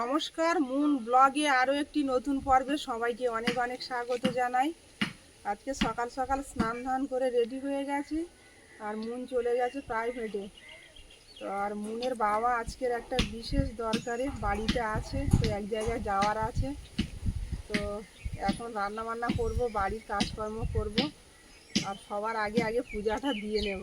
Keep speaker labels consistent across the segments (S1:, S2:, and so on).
S1: নমস্কার, মুন ব্লগে আরও একটি নতুন পর্বে সবাইকে অনেক অনেক স্বাগত জানাই। আজকে সকাল সকাল স্নান ধান করে রেডি হয়ে গেছি আর মুন চলে গেছে প্রাইভেটে। তো আর মুনের বাবা আজকের একটা বিশেষ দরকারে বাড়িতে আছে তো এক জায়গায় যাওয়ার আছে। তো এখন রান্না বান্না করব, বাড়ির কাজকর্ম করব আর সবার আগে আগে পূজাটা দিয়ে নেব।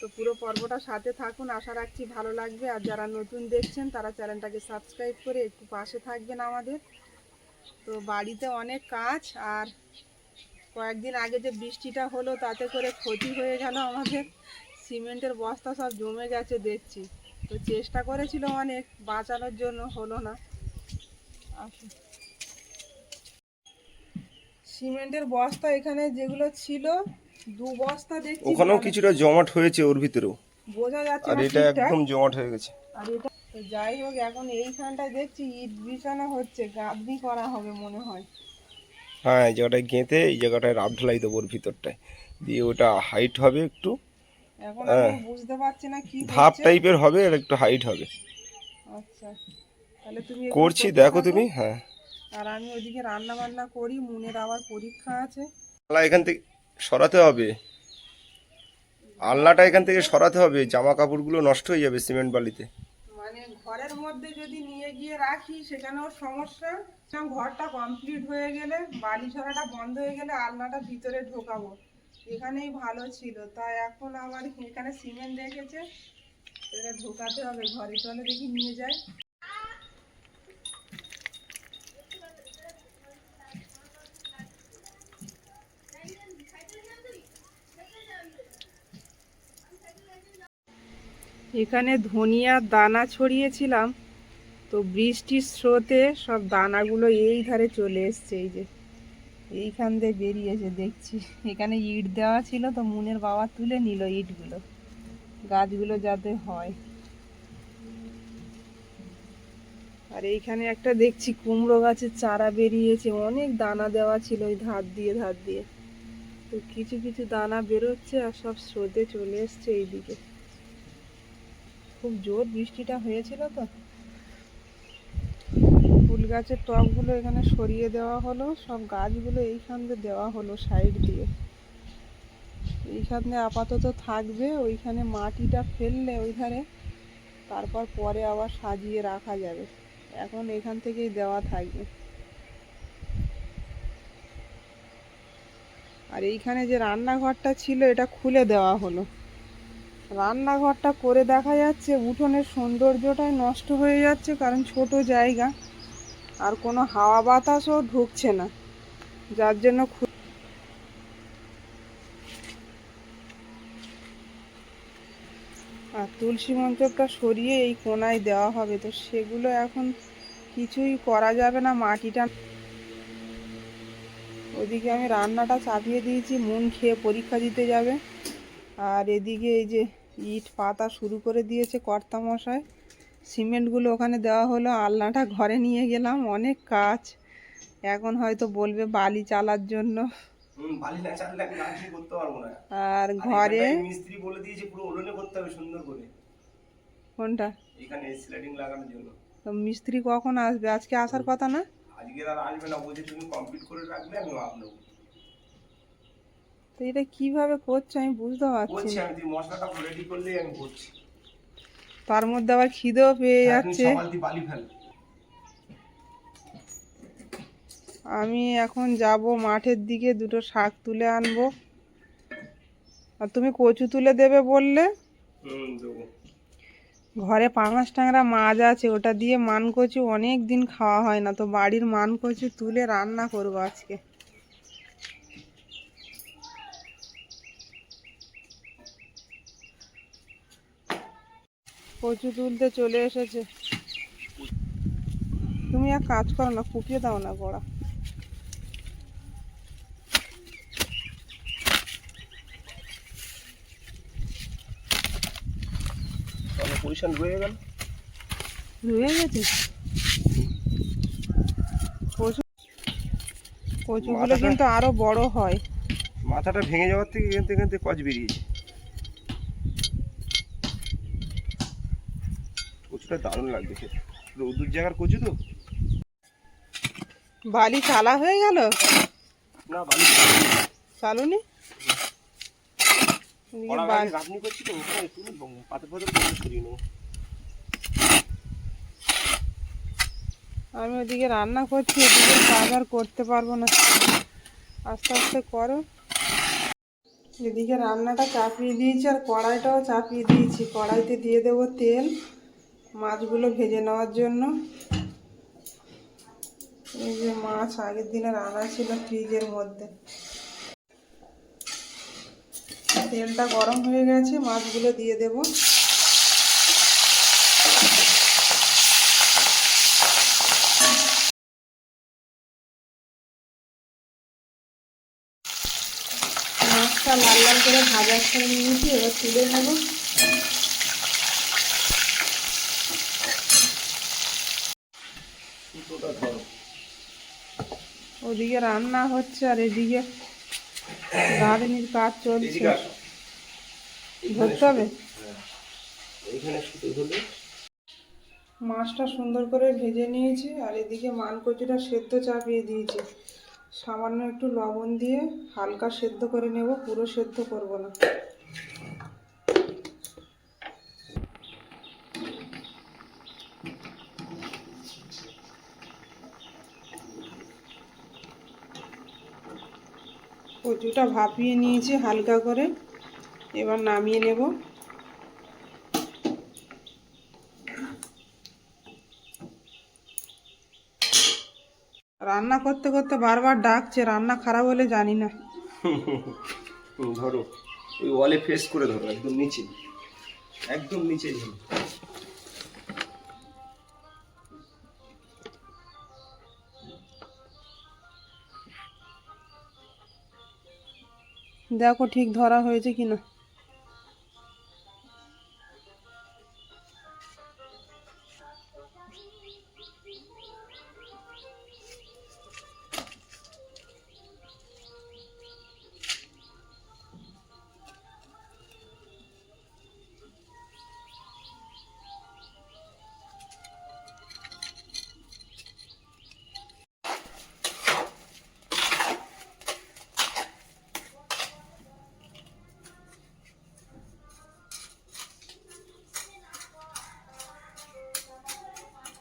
S1: তো পুরো পর্বটা সাথে থাকুন। আশা রাখছি ভালো লাগবে। আর যারা নতুন দেখছেন, তারা চ্যানেলটাকে সাবস্ক্রাইব করে একটু পাশে থাকবেন আমাদের। তো বাড়িতে অনেক কাজ, আর কয়েকদিন আগে যে বৃষ্টিটা হলো, তাতে করে ক্ষতি হয়ে গেল আমাদের। সিমেন্টের বস্তা সব জমে গেছে দেখছি। তো চেষ্টা করেছিল অনেক, বাঁচানোর জন্য হলো না। সিমেন্টের বস্তা এখানে যেগুলো ছিল দু বস্তা দেখছি
S2: ওখানেও কিছুটা জমাট হয়েছে ওর ভিতরেও।
S1: বোঝা যাচ্ছে
S2: আর এটা একদম জমাট হয়ে গেছে।
S1: আর এটা তো যাই হোক এখন এইখানটায় দেখছি ইট বিছানো হচ্ছে গাঁথনি করা হবে মনে হয়।
S2: হ্যাঁ এই জায়গাটায় গেঁথে এই জায়গাটায় রাব ঢালাই দেবো ওর ভিতরটায়। দিয়ে ওটা হাইট হবে একটু।
S1: এখন
S2: হ্যাঁ।
S1: আমি বুঝতে পারছি না কি
S2: ধাপ টাইপের হবে আর একটু হাইট হবে।
S1: আচ্ছা তাহলে তুমি
S2: করছি দেখো তুমি হ্যাঁ।
S1: আর আমি ওইদিকে রান্না বান্না করি মুনের আবার পরীক্ষা আছে।
S2: এখান থেকে সরাতে হবে। আলনাটা এখান থেকে সরাতে হবে জামা কাপড়গুলো নষ্ট হয়ে যাবে সিমেন্ট বালিতে।
S1: মানে ঘরের মধ্যে যদি নিয়ে গিয়ে রাখি সেখানেও সমস্যা। ঘরটা কমপ্লিট হয়ে গেলে বাড়ি ছড়াটা বন্ধ হয়ে গেলে আলনাটা ভিতরে ঢোকাবো। এখানেই ভালো ছিল। তাই এখন আবার এখানে সিমেন্ট রেখেছে, এটা ঢোকাতে হবে, ঘরে চলে দেখি নিয়ে যায়। এখানে ধনিয়ার দানা ছড়িয়েছিলাম, তো বৃষ্টির স্রোতে সব দানাগুলো এই ধারে চলে এসছে, এই যে। এইখান দিয়ে বেরিয়েছে, দেখছি। এখানে ইট দেওয়া ছিল, তো মুনের বাবা তুলে নিল ইটগুলো। গাছগুলো যাতে হয়। আর এইখানে একটা দেখছি কুমড়ো গাছের চারা বেরিয়েছে, অনেক দানা দেওয়া ছিল ওই ধার দিয়ে ধার দিয়ে। তো কিছু কিছু দানা বেরোচ্ছে আর সব স্রোতে চলে এসছে এইদিকে। খুব জোর বৃষ্টিটা হয়েছিল তো। ফুল গাছের টবগুলো এখানে সরিয়ে দেওয়া হলো, সব গাছগুলো এইখান দিয়ে দেওয়া হলো সাইড দিয়ে। এইখানে আপাতত থাকবে, ওইখানে মাটিটা ফেললে ওই ধারে তারপর পরে আবার সাজিয়ে রাখা যাবে। এখন এখান থেকেই দেওয়া থাকবে। আর এইখানে যে রান্নাঘরটা ছিল, এটা খুলে দেওয়া হলো। রান্নাঘরটা করে দেখা যাচ্ছে, উঠোনের সৌন্দর্যটাই নষ্ট হয়ে যাচ্ছে কারণ ছোট জায়গা। আর কোনো হাওয়া বাতাসও ঢুকছে না। যার জন্য আর তুলসী মঞ্চটা সরিয়ে এই কোনায় দেওয়া হবে। তো সেগুলো এখন কিছুই করা যাবে না, মাটিটা ওদিকে আমি রান্নাটা চাপিয়ে দিয়েছি, মন খেয়ে পরীক্ষা দিতে যাবে। আর এদিকে এই যে ইট পাতা শুরু করে দিয়েছে কর্তা মশাই সিমেন্টগুলো ওখানে দেওয়া হলো আলনাটা ঘরে নিয়ে গেলাম অনেক কাজ। এখন হয়তো বলবে বালি চালার জন্য। আর ঘরে
S2: মিস্ত্রি বলে দিয়েছে পুরো উলনে করতে হবে সুন্দর করে।
S1: কোনটা?
S2: এখানে স্লাইডিং লাগানোর জন্য।
S1: তো মিস্ত্রি কখন আসবে? আজকে আসার কথা না?
S2: আজকে আর আসবে না বলছে তুমি কমপ্লিট করে রাখলে আমি
S1: তো এটা কীভাবে করছে আমি বুঝতে পারছি না।
S2: আমি মশলাটা রেডি করলেই আমি করছি।
S1: তার মধ্যে আবার খিদেও পেয়ে যাচ্ছে। আমি এখন যাব মাঠের দিকে দুটো শাক তুলে আনব। আর তুমি কচু তুলে দেবে বললে? ঘরে পাঙাশ ট্যাংরা মাছ আছে ওটা দিয়ে মান কচু অনেক দিন খাওয়া হয় না তো বাড়ির মান কচু তুলে রান্না করব আজকে। কচু তুলতে চলে এসেছে। তুমি এক কাজ করো না কুপিয়ে দাও না গোড়া।
S2: পজিশন রয়ে গেল।
S1: রয়ে গেছে? কচু কচুগুলো কিন্তু আরও বড় হয়।
S2: মাথাটা ভেঙে যাওয়ার থেকে এখান থেকে কচ বেরিয়েছে। কচুটা দারুণ লাগবে খেতে রৌদুর জায়গার কচু তো?
S1: বালি চালা হয়ে গেল?
S2: না বালি
S1: চালুনি।
S2: করছি তো ওখানে পাথর পাথর নেব।
S1: আমি ওদিকে রান্না করছি ওদিকে কাজ আর করতে পারব না। আস্তে আস্তে করো। এদিকে রান্নাটা চাপিয়ে দিয়েছি আর কড়াইটাও চাপিয়ে দিয়েছি। কড়াইতে দিয়ে দেবো তেল। মাছগুলো ভেজে নেওয়ার জন্য। এই যে মাছ আগের দিনে রান্না ছিল ফ্রিজের মধ্যে। তেলটা গরম হয়ে গেছে, মাছগুলো দিয়ে দেবো। মাছটা লাল লাল করে ভাজা করে নিয়েছি, এবার তুলে নেব।
S2: ধরো
S1: ওদিকে রান্না হচ্ছে আর এদিকে গার্ডেনির কাজ চলছে। ধরতে হবে?
S2: ধরলে
S1: মাছটা সুন্দর করে ভেজে নিয়েছি আর এদিকে মানকচুটা সেদ্ধ চাপিয়ে দিয়েছি। সামান্য একটু লবণ দিয়ে হালকা সেদ্ধ করে নেব পুরো সেদ্ধ করব না। কচুটা ভাপিয়ে নিয়েছি হালকা করে। এবার নামিয়ে নেব। রান্না করতে করতে বারবার ডাকছে, রান্না খারাপ হলে জানি না।
S2: ধরো, ওই ওয়ালে ফেস করে ধরো, একদম নিচে। একদম নিচে ধরো।
S1: দেখো ঠিক ধরা হয়েছে কিনা।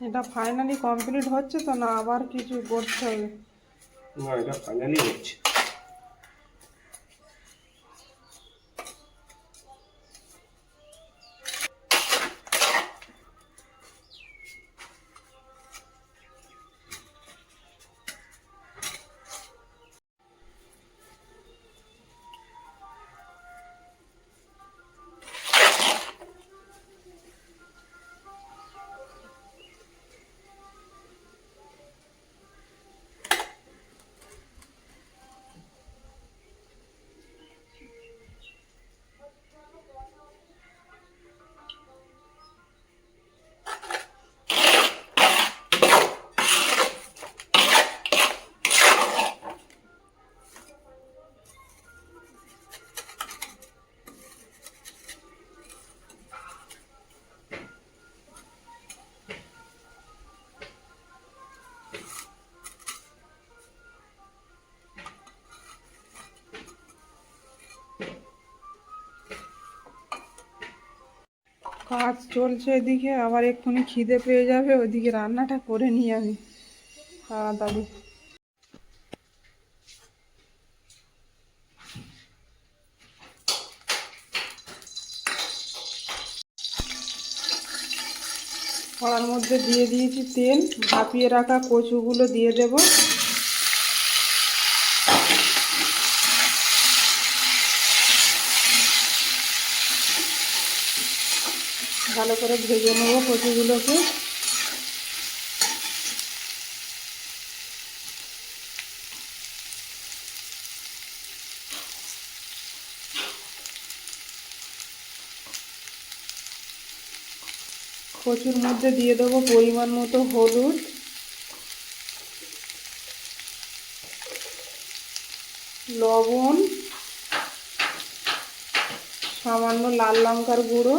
S1: এটা ফাইনালি কমপ্লিট হচ্ছে তো না আবার কিছু করতে হবে?
S2: না এটা ফাইনালি হচ্ছে।
S1: কাজ চলছে এদিকে, আবার এক্ষুনি খিদে পেয়ে যাবে, ওদিকে রান্নাটা করে নিই আমি। তাড়াতাড়ি। কড়ার মধ্যে দিয়ে দিয়েছি তেল, ভাপিয়ে রাখা কচুগুলো দিয়ে দেব। ভালো করে ভেজে নেব কচুগুলোকে। কচুর মধ্যে দিয়ে দেবো পরিমাণ মতো হলুদ। লবণ। সামান্য লাল লঙ্কার গুঁড়ো।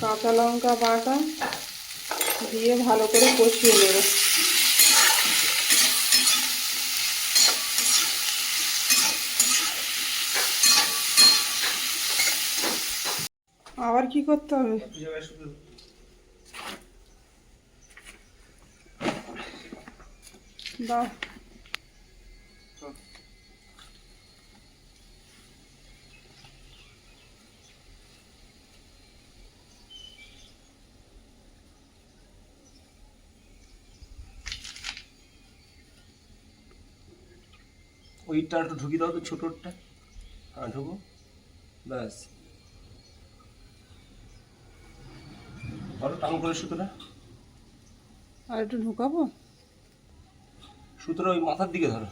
S1: কাঁচা লঙ্কা বাটা দিয়ে ভালো করে কষিয়ে নেব। আবার কি করতে হবে? দাও।
S2: ওইটা একটু ঢুকিয়ে দাও তো ছোটোরটা। হ্যাঁ ঢুকো। ব্যাস। আরও টান করে সুতোটা।
S1: আর একটু ঢুকাবো?
S2: সুতোটা ওই মাথার দিকে ধরো।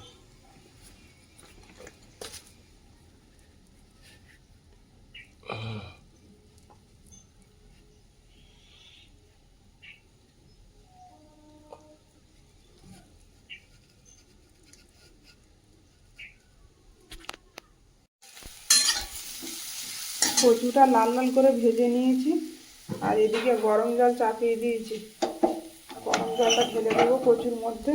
S1: কচুটা লাল লাল করে ভেজে নিয়েছি। আর এদিকে গরম জল চাপিয়ে দিয়েছি। গরম জলটা ঢেলে দেবো কচুর মধ্যে।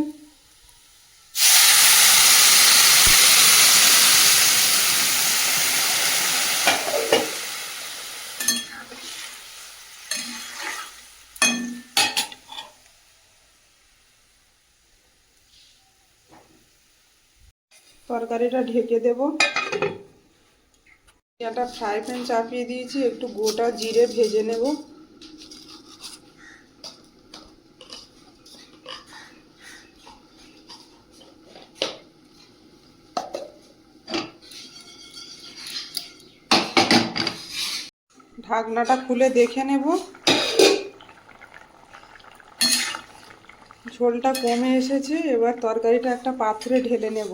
S1: তরকারিটা ঢেকে দেবো। একটা ফ্রাই প্যান চাপিয়ে দিয়েছি, একটু গোটা জিরে ভেজে নেব। ঢাকনাটা খুলে দেখে নেব। ঝোলটা কমে এসেছে, এবার তরকারিটা একটা পাত্রে ঢেলে নেব।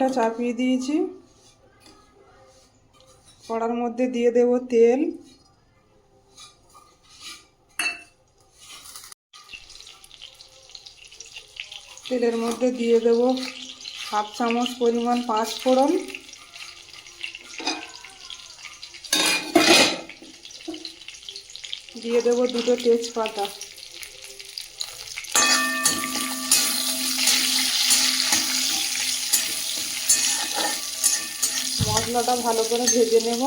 S1: কড়াইটা চাপিয়ে দিয়েছি। কড়ার মধ্যে দিয়ে দেব তেল। তেলের মধ্যে দিয়ে দেব হাফ চামচ পরিমাণ পাঁচ ফোড়ন দিয়ে দেব দুটো তেজপাতা। মশলাটা ভালো করে ভেজে নেব।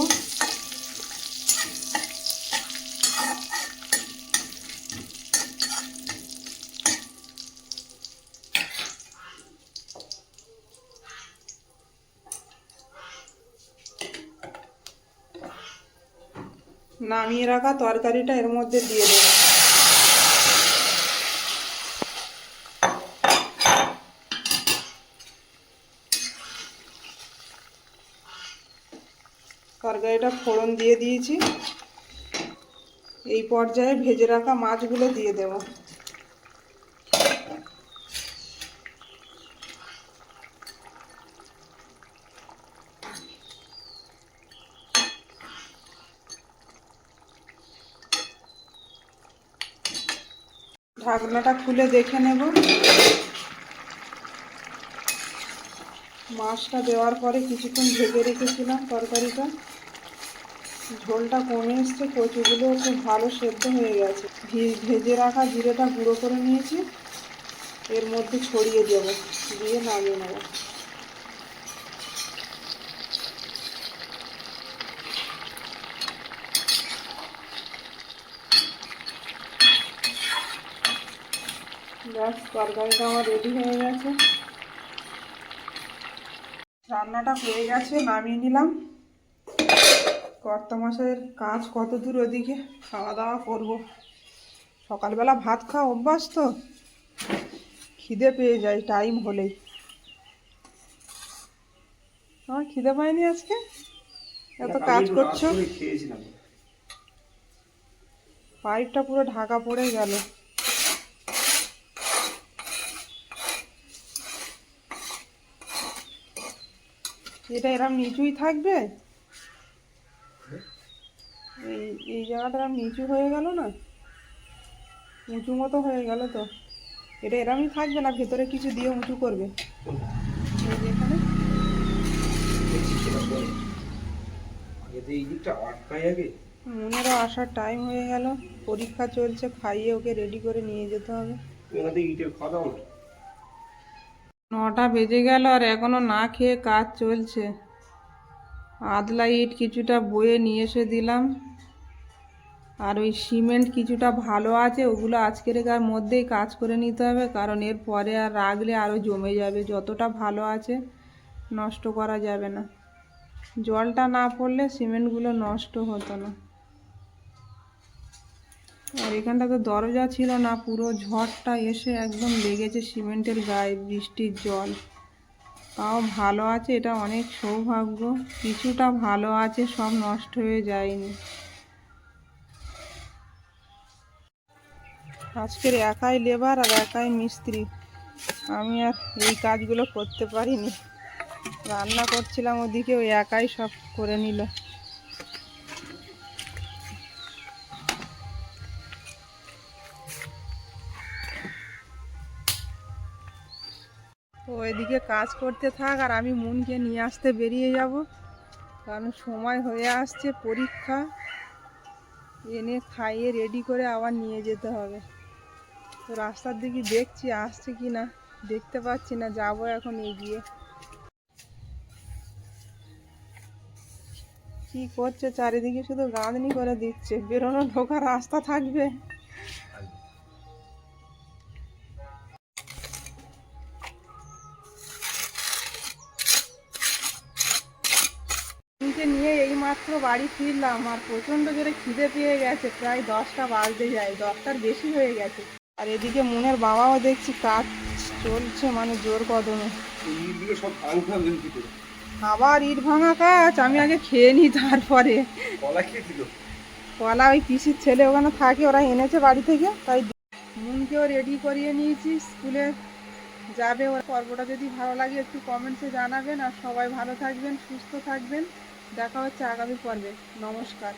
S1: নামিয়ে রাখা তরকারিটা এর মধ্যে দিয়ে দেবো। তরকারিটা ফোড়ন দিয়ে দিয়েছি। এই পর্যায়ে ভেজে রাখা মাছগুলো দিয়ে দেব। ঢাকনাটা খুলে দেখে নেব। মাছটা দেওয়ার পরে কিছুক্ষণ ভেজে রেখেছিলাম তরকারিটা। ঝোলটা কমে এসছে, কচুগুলো খুব ভালো সেদ্ধ হয়ে গেছে। ভেজে রাখা জিরেটা গুঁড়ো করে নিয়েছি। এর মধ্যে ছড়িয়ে দেবো, দিয়ে নামিয়ে নেব। ব্যাস, তরকারিটা আমার রেডি হয়ে গেছে। রান্নাটা হয়ে গেছে, নামিয়ে নিলাম। কর্তামশাইয়ের কাজ কত দূর ওদিকে? খাওয়া দাওয়া করব। সকালবেলা ভাত খাওয়া অভ্যাস তো? খিদে পেয়ে যায় টাইম হলেই। আমার খিদে পায়নি আজকে? এত কাজ করছ? পাইপটা পুরো ঢাকা পড়ে গেল। এটা এরম নিচুই থাকবে? এই এই জায়গাটা নিচু হয়ে গেল না? উঁচু মতো হয়ে গেল তো। এটা এরমই থাকবে না, ভেতরে কিছু দিয়ে উঁচু করবে? এখানে। মনেরও আসার টাইম হয়ে গেল। পরীক্ষা চলছে, খাইয়ে ওকে রেডি করে নিয়ে যেতে হবে। নটা বেজে গেল আর এখনও না খেয়ে কাজ চলছে। আদলা ইট কিছুটা বয়ে নিয়ে এসে দিলাম। আর ওই সিমেন্ট কিছুটা ভালো আছে, ওগুলো আজকের কার মধ্যেই কাজ করে নিতে হবে, কারণ এর পরে আর রাখলে আরও জমে যাবে, যতটা ভালো আছে নষ্ট করা যাবে না। জলটা না পড়লে সিমেন্টগুলো নষ্ট হতো না। আর এখানটা তো দরজা ছিল না, পুরো ঝড়টা এসে একদম লেগেছে সিমেন্টের গায়ে, বৃষ্টির জল। তাও ভালো আছে, এটা অনেক সৌভাগ্য, কিছুটা ভালো আছে, সব নষ্ট হয়ে যায়নি। আজকের একাই লেবার আর একাই মিস্ত্রি। আমি আর এই কাজগুলো করতে পারিনি। রান্না করছিলাম ওদিকে, ওই একাই সব করে নিল। ওইদিকে কাজ করতে থাক আর আমি মুনকে নিয়ে আসতে বেরিয়ে যাব। কারণ সময় হয়ে আসছে পরীক্ষা। এনে খাইয়ে রেডি করে আবার নিয়ে যেতে হবে। তো রাস্তার দিকে দেখছি, আসছে কি না, দেখতে পাচ্ছি না, যাব এখন এগিয়ে। কি করছে? চারিদিকে শুধু গাঁদনি করে দিচ্ছে, বেরোনো ঢোকার রাস্তা থাকবে। নিয়ে এইমাত্র বাড়ি ফিরলাম, আর প্রচণ্ড জোরে খিদে পেয়ে গেছে, প্রায় দশটা বাজতে যায়, দশটার বেশি হয়ে গেছে। আর এদিকে মুনের বাবাও দেখছি কাজ চলছে মানে জোর কদমে। আবার ইট ভাঙা কাজ আমি আগে খেয়ে নিই তারপরে।
S2: কলা
S1: কলা ওই পিসির ছেলে ওখানে থাকে ওরা এনেছে বাড়ি থেকে তাই মুনকেও রেডি করিয়ে নিয়েছি স্কুলে যাবে ওর পর্বটা যদি ভালো লাগে একটু কমেন্টসে জানাবেন আর সবাই ভালো থাকবেন সুস্থ থাকবেন। দেখা হচ্ছে আগামী পর্বে। নমস্কার।